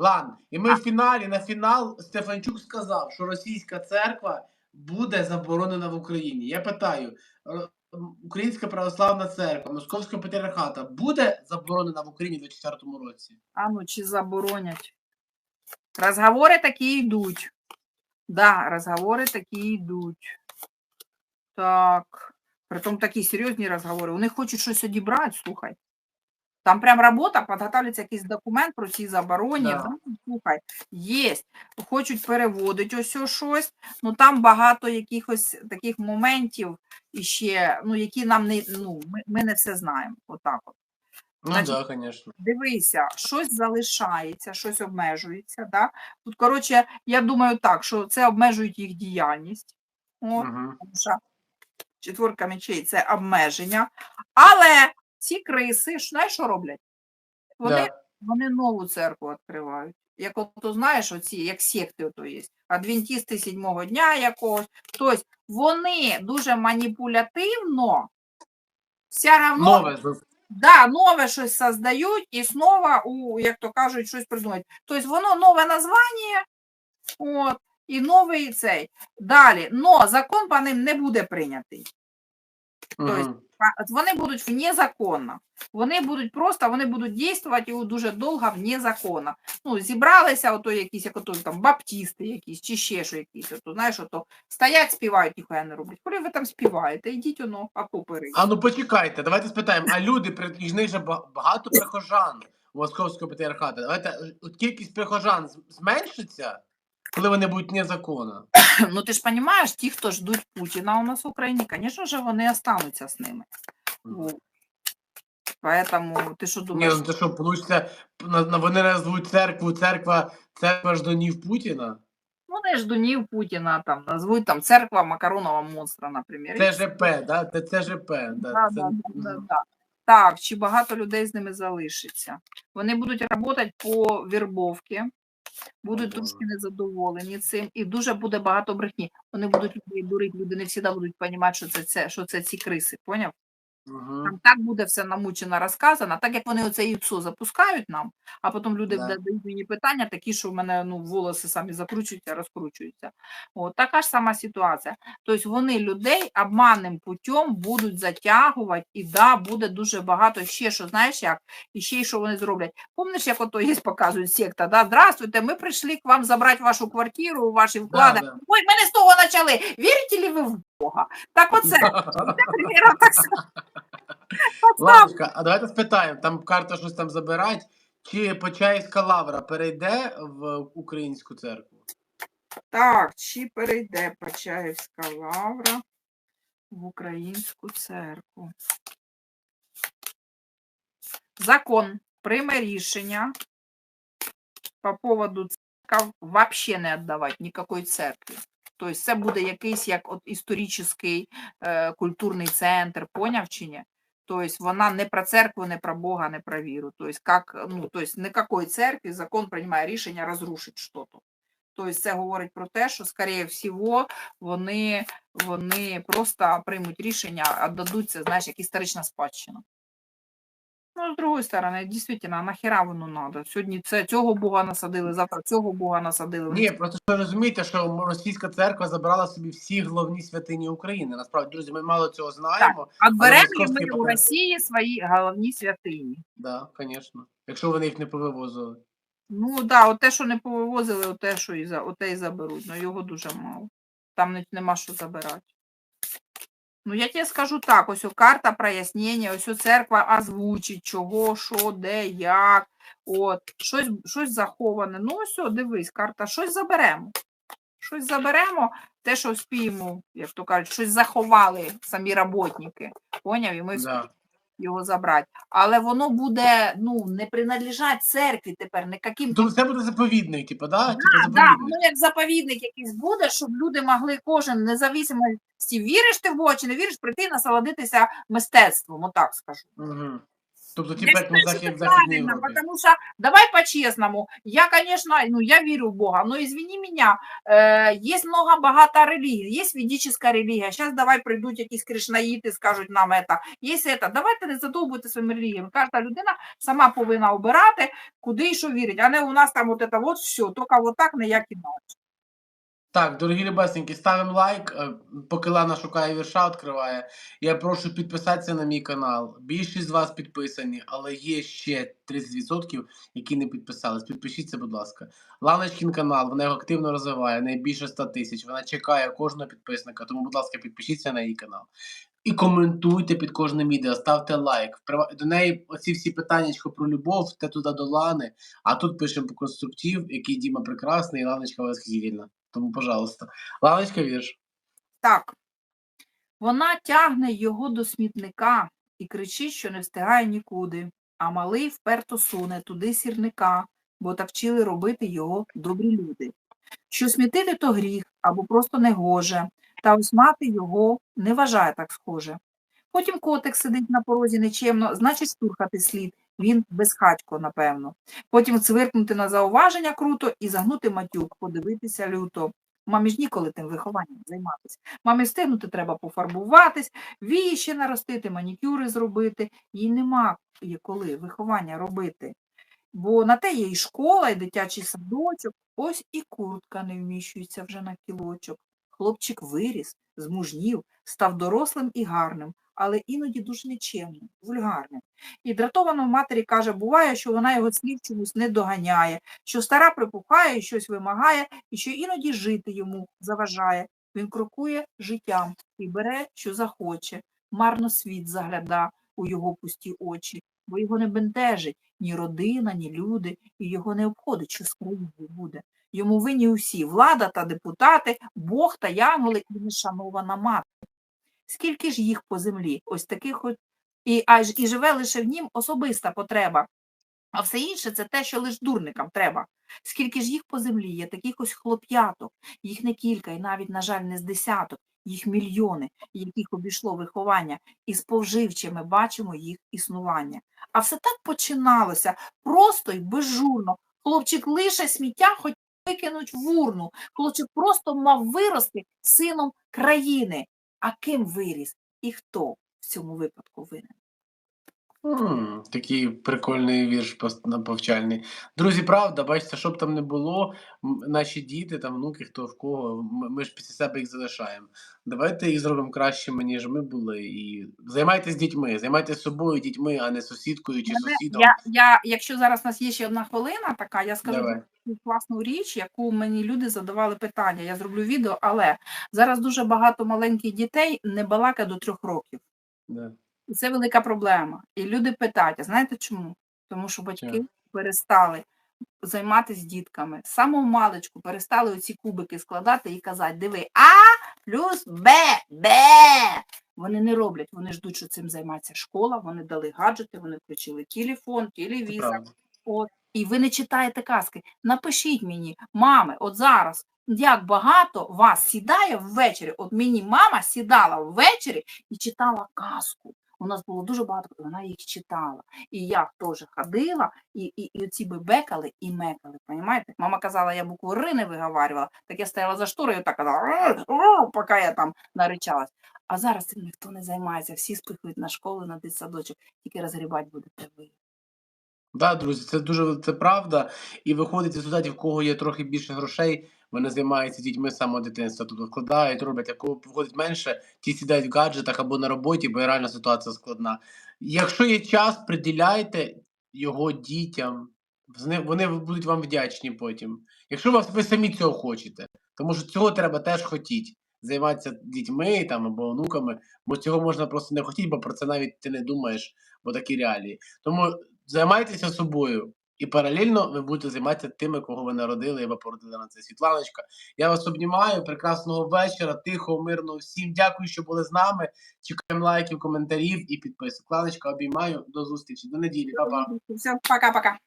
Ладно, і ми в фіналі на фінал Стефанчук сказав, що російська церква буде заборонена в Україні. Я питаю, Українська православна церква Московського патріархата буде заборонена в Україні в 2024 році? А ну чи заборонять? Розговори такі йдуть. Да, розговори такі йдуть. Так. Притом такі серйозні розговори. Вони хочуть щось одібрати, слухай. Там прям робота, підготовлюється якийсь документ про ці забороні. Да. Ну, слухай, є. Хочуть переводити ось щось. Ну там багато якихось таких моментів іще, ну, які нам не, ну, ми, ми не все знаємо. Отак от. Ну Значить, так, да, звісно. дивися, щось залишається, щось обмежується. Да? Тут, коротше, я думаю так, що це обмежують їх діяльність. От, Угу. четверка мечей це обмеження. Але ці криси, знаєш, що роблять? Вони, Да. вони нову церкву відкривають. Як от, знаєш, оці, як секти ото є, адвентісти сідьмого дня якогось. Тобто вони дуже маніпулятивно все равно Нове. Да, нове щось создають і знову, у, як то кажуть, щось придумають. Тобто воно нове названня, от, і новий цей. Далі, но закон по ним не буде прийнятий. А, Вони будуть вне закону. Вони будуть просто, вони будуть дійствувати дуже довго вне закону. Ну, зібралися ото якісь, як ото там баптісти якісь, чи ще що якісь. Ото, знаєш, ото стоять, співають, ніхуя не роблять. Коли ви там співаєте, йдіть воно, окопи рийте. А ну почекайте, давайте спитаємо, а люди, ж них же ба- багато прихожан Московського патріархату. Давайте, от кількість прихожан зменшиться, коли вони будуть не закону. Ну ти ж розумієш, ті, хто ждуть Путіна у нас в Україні, звісно ж, вони остануться з ними. Вот. Поэтому ти що Ні, ну то що, получиться, вони назвуть церкву, церква, церква ждунів Путіна? Вони ждунів Путіна там назвуть там церква макаронова монстра, наприклад. Це ЖП, да? Це, це ЖП. Да, Да, це, да, да, да, да. Так, чи багато людей з ними залишиться? Вони будуть працювати по вірбовці, будуть трошки незадоволені цим, і дуже буде багато брехні. Вони будуть людей дурити, люди не завжди будуть розуміти, що це, це, що це ці криси, поняв? Мгм. Там так буде все намучено розказано, так як вони оце яйцо запускають нам, а потім люди Да. задають мені питання, такі, що в мене ну, волоси самі закручуються, розкручуються. От, така ж сама ситуація. Тобто вони людей обманним путем будуть затягувати, і да, буде дуже багато ще, що знаєш як, і ще й що вони зроблять. Помниш, як ото є, показують секта, да? Здравствуйте, ми прийшли к вам забрати вашу квартиру, ваші вклади. да. Ой, ми не з того почали. Вірите ли ви в Бога? Так оце, це примірно так само. Ладушка, а давайте спитаємо, там карта щось там забирать, чи Почаївська лавра перейде в українську церкву? Так, чи перейде Почаївська лавра в українську церкву? Закон прийме рішення по поводу церкв вообще не віддавати ніякої церкви. Тобто це буде якийсь як от історичний е, культурний центр, поняв чи ні? Тобто вона не про церкву, не про Бога, не про віру. Тобто, как, ну, тобто никакої церкви закон приймає рішення розрушити щось. Тобто це говорить про те, що, скоріше всього, вони, вони просто приймуть рішення, віддадуть це, знаєш, як історична спадщина. Ну, з другої сторони, дійсно, а нахіра воно треба? Сьогодні це, цього Бога насадили, завтра цього Бога насадили. Ні, просто що розумієте, що російська церква забрала собі всі головні святині України. Насправді, друзі, ми мало цього знаємо. Але ли ми у Росії свої головні святині? Да, звісно. Якщо вони їх не повивозили. Ну так, да, от те, що не повивозили, от те, що і за, от те і заберуть. Ну його дуже мало. Там не- нема що забирати. Ну, я тебе скажу так: ось карта прояснення, ось у церква озвучить, чого, що, де, як. От, щось, щось заховане. Ну, ось, дивись, карта, щось заберемо. Щось заберемо, те, що вспіємо, як то кажуть, щось заховали самі роботники. Поняв? І ми Да. Його забрати. Але воно буде ну, не приналежать церкві тепер, не каким Тобто це буде заповідник, типу, да? Типу Да, воно як заповідник якийсь буде, щоб люди могли кожен независимо віриш ти в Бога чи не віриш, прийти і насолодитися мистецтвом, отак скажу. Угу. Тобто, Я типу, як на считаю, захід, что в это Західній правильно, Європі. потому что, давай по-честному, я, конечно, ну, я верю в Бога, но извини меня, э, есть много, богата религий, есть ведическая религия, сейчас давай прийдуть якісь кришнаїти, скажуть нам это, есть это, давайте не задовбуйте своїми релігіями, кожна людина сама повинна обирати, куди і що вірить, а не у нас там от это вот все, тільки вот так, ніяк іначе. Так, дорогі любесенькі, ставимо лайк, е, поки Лана шукає вірша, відкриває. Я прошу підписатися на мій канал. Більшість з вас підписані, але є ще 30%, які не підписались. Підпишіться, будь ласка. Ланочкін канал, вона його активно розвиває, найбільше 100 тисяч. Вона чекає кожного підписника, тому, будь ласка, підпишіться на її канал. І коментуйте під кожним відео, ставте лайк. До неї оці всі питання про любов, те туди до Лани, а тут пишемо по конструктив, який Діма прекрасний, і Ланочка восхитительна. Тому, пожалуйста. Ланочка, вірш. Так. Вона тягне його до смітника і кричить, що не встигає нікуди, а малий вперто суне туди сірника, бо так вчили робити його добрі люди. Що смітити то гріх або просто негоже, та ось мати його не вважає так схоже. Потім котик сидить на порозі нечемно, значить штурхати слід, він безхатько, напевно. Потім цвиркнути на зауваження круто і загнути матюк, подивитися люто. Мамі ж ніколи тим вихованням займатися. Мамі встигнути треба пофарбуватись, ще наростити, манікюри зробити. Їй нема коли виховання робити. Бо на те є і школа, і дитячий садочок, ось і куртка не вміщується вже на кілочок. Хлопчик виріс, змужнів, став дорослим і гарним, але іноді дуже нечемним, вульгарним. І дратовано матері каже, буває, що вона його слів чомусь не доганяє, що стара припухає і щось вимагає, і що іноді жити йому заважає. Він крокує життям і бере, що захоче, марно світ загляда у його пусті очі, бо його не бентежить ні родина, ні люди, і його не обходить, що з буде. Йому винні усі влада та депутати, Бог та янголи і нешанована мати. Скільки ж їх по землі, ось таких от, і, аж і живе лише в нім особиста потреба, а все інше це те, що лиш дурникам треба. Скільки ж їх по землі є, таких ось хлоп'яток, їх не кілька, і навіть, на жаль, не з десяток, їх мільйони, яких обійшло виховання, і сповживче ми бачимо їх існування. А все так починалося просто й безжурно. Хлопчик лише сміття хотів викинуть в урну. Хлопчик просто мав вирости сином країни. А ким виріс і хто в цьому випадку винен? М, Такий прикольний вірш пос- на- повчальний. Друзі, правда, бачите, щоб там не було, м, наші діти, там внуки, хто в кого, м- ми ж після себе їх залишаємо. Давайте їх зробимо кращими, ніж ми були. І займайтесь дітьми, займайтесь собою, дітьми, а не сусідкою чи Мене- сусідом. Я, я, якщо зараз у нас є ще одна хвилина, така, я скажу Давай. таку класну річ, яку мені люди задавали питання. Я зроблю відео, але зараз дуже багато маленьких дітей не балака до трьох років. Да. І це велика проблема. І люди питають, а знаєте чому? Тому що батьки Чому? перестали займатися дітками. Самого маличку перестали оці кубики складати і казати: диви, А плюс Б, Б. Вони не роблять, вони ждуть, що цим займається школа, вони дали гаджети, вони включили телефон, телевізор. От, і ви не читаєте казки. Напишіть мені, мами, от зараз, як багато вас сідає ввечері. От мені мама сідала ввечері і читала казку. У нас було дуже багато, вона їх читала. І я теж ходила, і, і, і оці би бекали і мекали. Понімаєте? Мама казала, я букву Р не виговарювала, так я стояла за шторою так казала, поки я там наричалась. А зараз цим ніхто не займається, всі спихують на школу, на дитсадочок, тільки розгрібати будете ви. Да, друзі, це дуже це правда. І виходить з результатів, в кого є трохи більше грошей, вони займаються дітьми з самого дитинства. Тобто вкладають, роблять, а кого виходить менше, ті сідають в гаджетах або на роботі, бо реальна ситуація складна. Якщо є час, приділяйте його дітям. Вони, будуть вам вдячні потім. Якщо ви самі цього хочете, тому що цього треба теж хотіти. Займатися дітьми там або онуками, бо цього можна просто не хотіти, бо про це навіть ти не думаєш, бо такі реалії. Тому займайтеся собою. І паралельно ви будете займатися тими, кого ви народили, і ви породили на це. Світланочка, я вас обнімаю. Прекрасного вечора, тихого, мирного всім. Дякую, що були з нами. Чекаємо лайків, коментарів і підписок. Кланочка обіймаю. До зустрічі. До неділі. Па-па. Все, пока-пока.